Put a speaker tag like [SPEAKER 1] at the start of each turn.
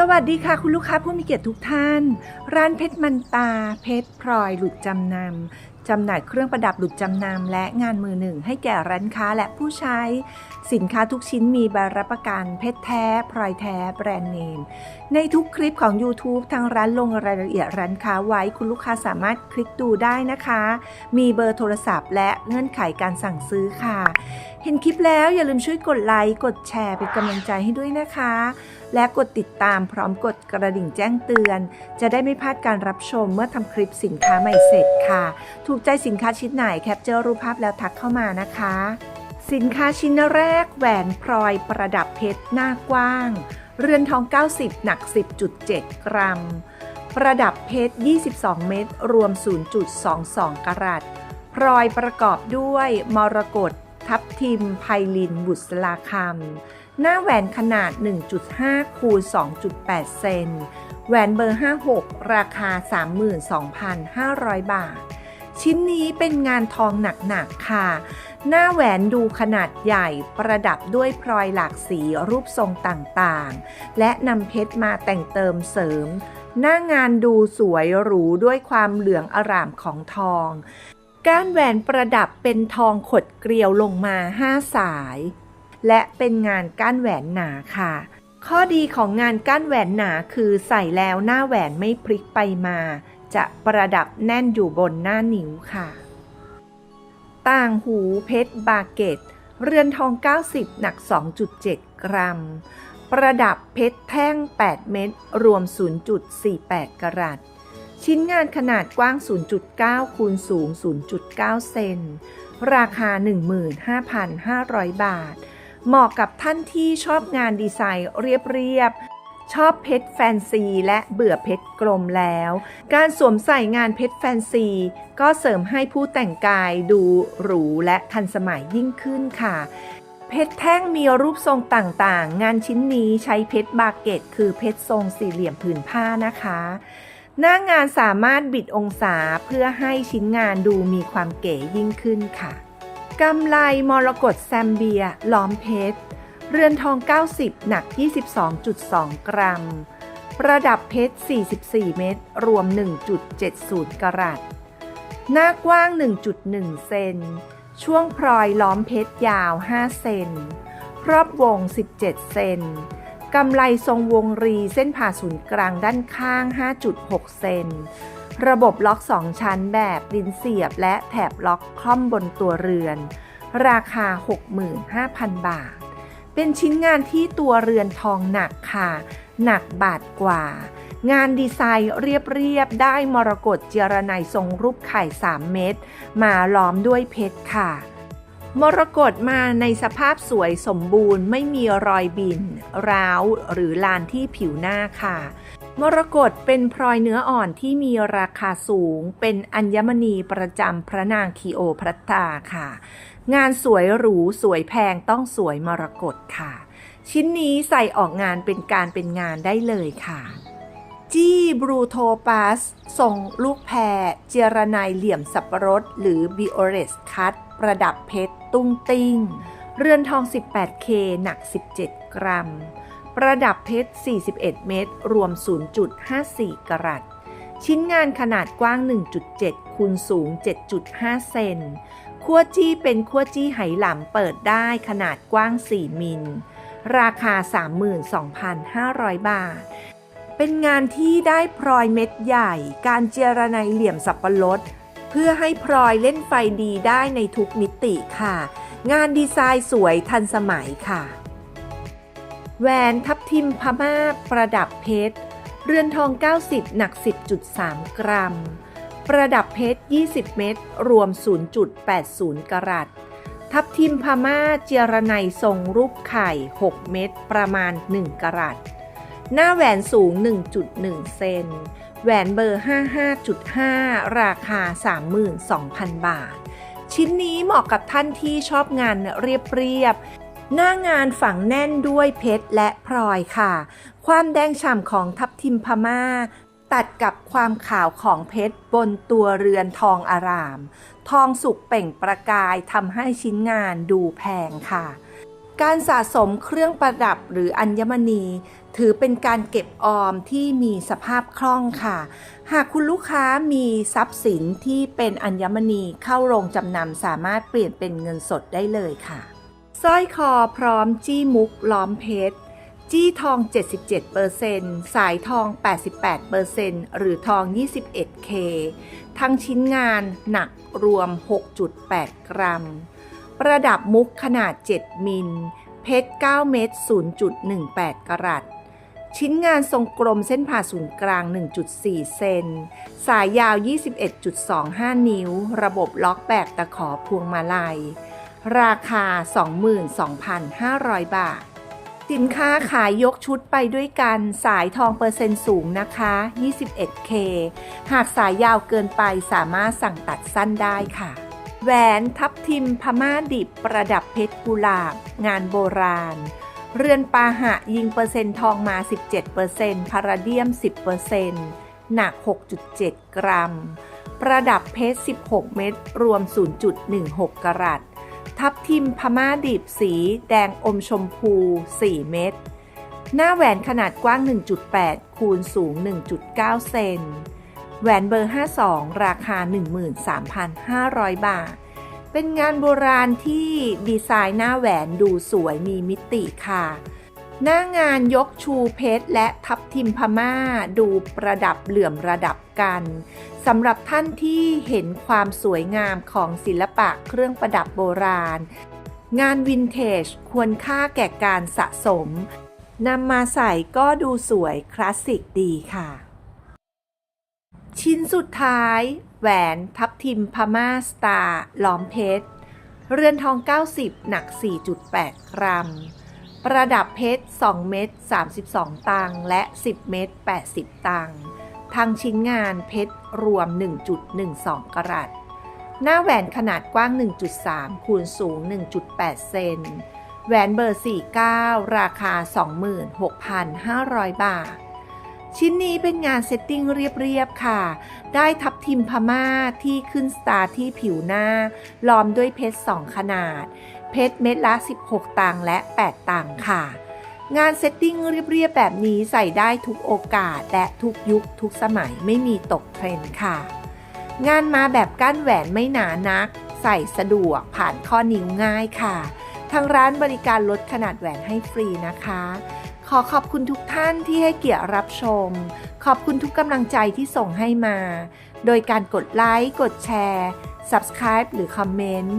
[SPEAKER 1] สวัสดีค่ะคุณลูกค้าผู้มีเกียรติทุกท่าน ร้านเพชรมันตาเพชรพลอยหลุดจำนำ จำหน่ายเครื่องประดับหลุดจำนำและงานมือหนึ่งให้แก่ร้านค้าและผู้ใช้ สินค้าทุกชิ้นมีใบรับประกันเพชรแท้พลอยแท้ แบรนด์เนม ในทุกคลิปของ YouTube ทางร้านลงรายละเอียดร้านค้าไว้คุณลูกค้าสามารถคลิกดูได้นะคะ มีเบอร์โทรศัพท์และเงื่อนไขการสั่งซื้อค่ะ เห็นคลิปแล้วอย่าลืมช่วยกดไลค์กดแชร์เป็นกำลังใจให้ด้วยนะคะ และกดติดตามพร้อมกดกระดิ่งแจ้งเตือน จะได้ไม่พลาดการรับชมเมื่อทำคลิปสินค้าใหม่เสร็จค่ะถูกใจสินค้าชิ้นไหนแคปเจอร์รูปภาพแล้วทักเข้ามานะคะ สินค้าชิ้นแรกแหวนพลอยประดับเพชรหน้ากว้าง เรือนทอง 90 หนัก 10.7 กรัม ประดับเพชร 22 เม็ดรวม 0.22 กรัตพลอยประกอบด้วย มรกตทับทิมไพลิน บุษราคำหน้าแหวนขนาด 1.5 คูณ 2.8 เซนแหวนเบอร์ 56 ราคา 32,500 บาท ชิ้นนี้เป็นงานทองหนักๆค่ะ หน้าแหวนดูขนาดใหญ่ประดับด้วยพลอยหลากสีรูปทรงต่างๆ และนำเพชรมาแต่งเติมเสริม หน้างานดูสวยหรูด้วยความเหลืองอร่ามของทองก้านแหวนประดับเป็นทองขดเกลียวลงมา5สาย และเป็นงานก้านแหวนหนาค่ะ ข้อดีของงานก้านแหวนหนาคือใส่แล้วหน้าแหวนไม่พลิกไปมา จะประดับแน่นอยู่บนหน้านิ้วค่ะ ต่างหูเพชรบาเกต เรือนทอง 90 หนัก 2.7 กรัม ประดับเพชรแท่ง 8 เม็ดรวม 0.48 กรัตชิ้นงานขนาดกว้าง 0.9 คูณสูง 0.9 เซน ราคา 15,500 บาท เหมาะกับท่านที่ชอบงานดีไซน์เรียบๆ ชอบเพชรแฟนซีและเบื่อเพชรกลมแล้ว การสวมใส่งานเพชรแฟนซี ก็เสริมให้ผู้แต่งกายดูหรูและทันสมัยยิ่งขึ้นค่ะเพชรแท่งมีรูปทรงต่างๆ งานชิ้นนี้ใช้เพชรบาเกต คือเพชรทรงสี่เหลี่ยมผืนผ้านะคะ หน้างานสามารถบิดองศาเพื่อให้ชิ้นงานดูมีความเก๋ยิ่งขึ้นค่ะ กำไลมรกตแซมเบียล้อมเพชร เรือนทอง 90 หนัก 22.2 กรัม ประดับเพชร 44 เม็ด รวม 1.70 กรัต หน้ากว้าง 1.1 เซน ช่วงพลอยล้อมเพชรยาว 5 เซน รอบวง 17 เซน กำไลทรงวงรีเส้นผ่าศูนย์กลางด้านข้าง 5.6 เซน ระบบล็อก 2 ชั้นแบบลิ้นเสียบและแถบล็อกคล่อมบนตัวเรือน ราคา 65,000 บาท เป็นชิ้นงานที่ตัวเรือนทองหนักค่ะ หนักบาทกว่า งานดีไซน์เรียบๆ ได้มรกตเจรไนทรงรูปไข่ 3 เม็ดมาล้อมด้วยเพชรค่ะ มรกตมาในสภาพสวยสมบูรณ์ไม่มีรอยบิน ร้าวหรือลานที่ผิวหน้าค่ะ มรกตเป็นพลอยเนื้ออ่อนที่มีราคาสูง เป็นอัญมณีประจำพระนางคีโอพระตาค่ะ งานสวยหรูสวยแพงต้องสวยมรกตค่ะ ชิ้นนี้ใส่ออกงานเป็นการเป็นงานได้เลยค่ะ จี้บรูโทปัสทรงลูกแพรเจรไนเหลี่ยมสับปะรด หรือบิโอเรสคัตประดับเพชรตุ้งติ้ง เรือนทอง 18K หนัก 17 กรัม ประดับเพชร 41 เม็ดรวม 0.54 กรัต ชิ้นงานขนาดกว้าง 1.7 คูณสูง 7.5 เซนขั้วจี้เป็นขั้วจี้ไหหลำเปิดได้ขนาดกว้าง 4 มิล ราคา 32,500 บาท เป็นงานที่ได้พลอยเม็ดใหญ่ การเจรไนเหลี่ยมสับปะรด เพื่อให้พลอยเล่นไฟดีได้ในทุกมิติค่ะ งานดีไซน์สวยทันสมัยค่ะ แหวนทับทิมพม่าประดับเพชร เรือนทอง 90 หนัก 10.3 กรัม ประดับเพชร 20 เม็ดรวม 0.80 กรัตทับทิมพม่าเจรไนทรงรูปไข่ 6 เม็ดประมาณ 1 กรัตหน้าแหวนสูง 1.1 เซน แหวนเบอร์ 55.5 ราคา 32,000 บาท ชิ้นนี้เหมาะกับท่านที่ชอบงานเรียบๆ หน้างานฝังแน่นด้วยเพชรและพลอยค่ะ ความแดงฉ่ำของทับทิมพม่า ตัดกับความขาวของเพชรบนตัวเรือนทองอาราม ทองสุกเป่งประกายทำให้ชิ้นงานดูแพงค่ะ การสะสมเครื่องประดับหรืออัญมณี ถือเป็นการเก็บออมที่มีสภาพคล่องค่ะ หากคุณลูกค้ามีทรัพย์สินที่เป็นอัญมณีเข้าโรงจำนำสามารถเปลี่ยนเป็นเงินสดได้เลยค่ะ สร้อยคอพร้อมจี้มุกล้อมเพชร จี้ทอง 77%สายทอง 88%หรือทอง 21K ทั้งชิ้นงานหนักรวม 6.8 กรัม ประดับมุกขนาด 7 มิล เพชร 9 เม็ด0.18 กรัตชิ้นงานทรงกลมเส้นผ่าศูนย์กลาง 1.4 เซน สายยาว 21.25 นิ้ว ระบบล็อกแบกตะขอพวงมาลัย ราคา 22,500 บาท สินค้าขายยกชุดไปด้วยกันสายทองเปอร์เซ็นต์สูงนะคะ 21K หากสายยาวเกินไปสามารถสั่งตัดสั้นได้ค่ะ แหวนทับทิมพม่าดิบประดับเพชรกุหลาบ งานโบราณ เรือนปาหะยิงเปอร์เซ็นต์ทองมา 17%พาราเดียม 10%หนัก 6.7 กรัม ประดับเพชร 16 เม็ดรวม 0.16 กรัต ทับทิมพม่าดิบสีแดงอมชมพู 4 เม็ด หน้าแหวนขนาดกว้าง 1.8 คูณสูง 1.9 เซน แหวนเบอร์ 52 ราคา 13,500 บาท เป็นงานโบราณที่ดีไซน์หน้าแหวนดูสวยมีมิติค่ะ หน้างานยกชูเพชรและทับทิมพม่าดูประดับเหลื่อมระดับกันสำหรับท่านที่เห็นความสวยงามของศิลปะเครื่องประดับโบราณ งานวินเทจควรค่าแก่การสะสมนำมาใส่ก็ดูสวยคลาสสิกดีค่ะ ชิ้นสุดท้าย แหวนทับทิมพม่าสตาร์ล้อมเพชร เรือนทอง 90 หนัก 4.8 กรัม ระดับเพชร 2 เม็ด32 ตังค์และ 10 เม็ด80 ตังค์ทางชิ้นงานเพชรรวม 1.12 กรัต หน้าแหวนขนาดกว้าง 1.3 คูณสูง 1.8 เซน แหวนเบอร์ 49 ราคา 26,500 บาท ชิ้นนี้เป็นงานเซตติ้งเรียบ ๆ ค่ะ ได้ทับทิมพม่าที่ขึ้นสตาร์ที่ผิวหน้า ล้อมด้วยเพชร 2 ขนาด เพชรเม็ดละ 16 ตังค์และ 8 ตังค์ค่ะ งานเซตติ้งเรียบๆแบบนี้ใส่ได้ทุกโอกาสและทุกยุคทุกสมัยไม่มีตกเทรนด์ค่ะ งานมาแบบก้านแหวนไม่หนานัก ใส่สะดวกผ่านข้อนิ้วง่ายค่ะ ทางร้านบริการลดขนาดแหวนให้ฟรีนะคะขอขอบคุณทุกท่านที่ให้เกียรติรับชม ขอบคุณทุกกำลังใจที่ส่งให้มา โดยการกดไลค์ กดแชร์ Subscribe หรือคอมเมนต์